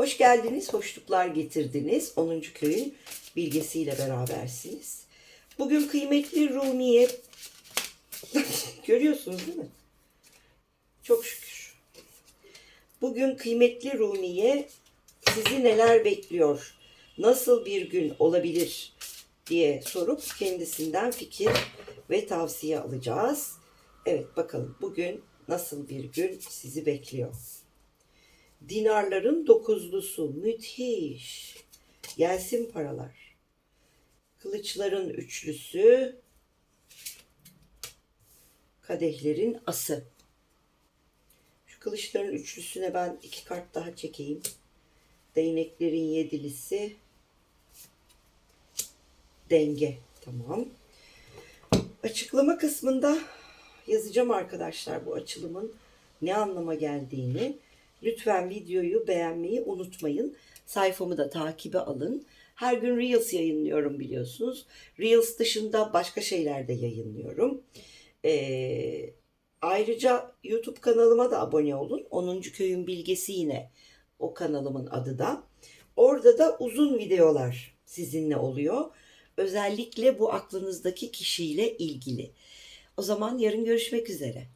Hoş geldiniz, hoşluklar getirdiniz. 10. köyün bilgesiyle berabersiniz. Bugün kıymetli Rumiye görüyorsunuz değil mi? Çok şükür. Bugün kıymetli Rumiye sizi neler bekliyor? Nasıl bir gün olabilir diye sorup kendisinden fikir ve tavsiye alacağız. Evet bakalım bugün nasıl bir gün sizi bekliyor? Dinarların dokuzlusu müthiş. Gelsin paralar. Kılıçların üçlüsü. Kadehlerin ası. Şu kılıçların üçlüsüne ben iki kart daha çekeyim. Değneklerin yedilisi. Denge. Tamam. Açıklama kısmında yazacağım arkadaşlar bu açılımın ne anlama geldiğini. Lütfen videoyu beğenmeyi unutmayın. Sayfamı da takibe alın. Her gün Reels yayınlıyorum biliyorsunuz. Reels dışında başka şeyler de yayınlıyorum. Ee, ayrıca YouTube kanalıma da abone olun. 10. köyün bilgisi yine o kanalımın adı da. Orada da uzun videolar sizinle oluyor. Özellikle bu aklınızdaki kişiyle ilgili. O zaman yarın görüşmek üzere.